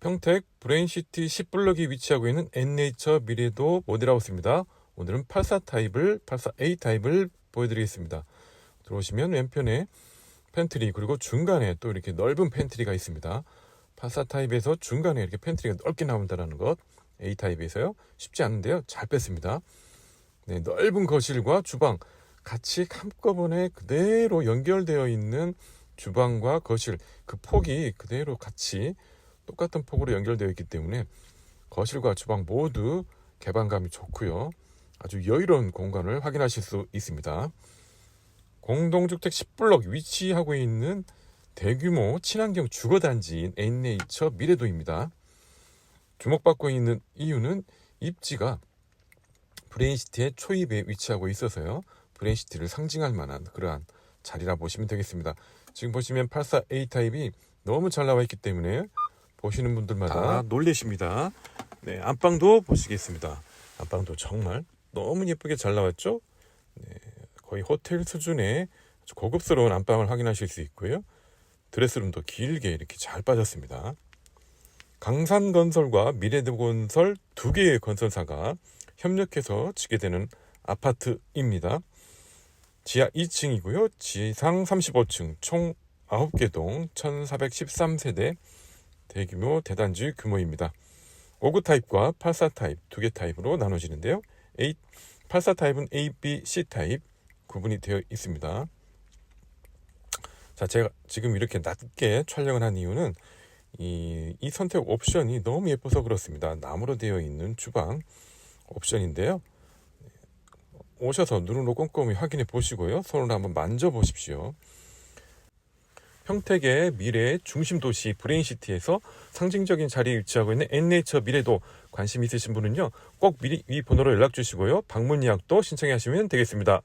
평택 브레인시티 10블럭이 위치하고 있는 N네이처 미래도 모델하우스입니다. 오늘은 84 타입을 84A 타입을 보여드리겠습니다. 들어오시면 왼편에 팬트리 그리고 중간에 또 이렇게 넓은 팬트리가 있습니다. 84 타입에서 중간에 이렇게 팬트리가 넓게 나온다는 것 A 타입에서요 쉽지 않은데요 잘 뺐습니다. 네, 넓은 거실과 주방 같이 한꺼번에 그대로 연결되어 있는 주방과 거실 그 폭이 그대로 같이 똑같은 폭으로 연결되어 있기 때문에 거실과 주방 모두 개방감이 좋고요. 아주 여유로운 공간을 확인하실 수 있습니다. 공동주택 10블럭 위치하고 있는 대규모 친환경 주거단지인 N네이처 미래도입니다. 주목받고 있는 이유는 입지가 브레인시티의 초입에 위치하고 있어서요. 브레인시티를 상징할 만한 그러한 자리라 보시면 되겠습니다. 지금 보시면 84A 타입이 너무 잘 나와 있기 때문에 보시는 분들마다 놀라십니다. 네, 안방도 보시겠습니다. 안방도 정말 너무 예쁘게 잘 나왔죠? 네, 거의 호텔 수준의 고급스러운 안방을 확인하실 수 있고요. 드레스룸도 길게 이렇게 잘 빠졌습니다. 강산건설과 미래도건설 두 개의 건설사가 협력해서 짓게 되는 아파트입니다. 지하 2층이고요. 지상 35층 총 9개 동 1413세대 대규모 대단지 규모입니다. 59 타입과 84 타입 두 개 타입으로 나눠지는데요. A, 84 타입은 A, B, C 타입 구분이 되어 있습니다. 자, 제가 지금 이렇게 낮게 촬영을 한 이유는 이, 이 선택 옵션이 너무 예뻐서 그렇습니다. 나무로 되어 있는 주방 옵션인데요. 오셔서 눈으로 꼼꼼히 확인해 보시고요. 손으로 한번 만져 보십시오. 평택의 미래 중심 도시 브레인시티에서 상징적인 자리에 위치하고 있는 N네이처 미래도 관심 있으신 분은요. 꼭 미리 이 번호로 연락 주시고요. 방문 예약도 신청하시면 되겠습니다.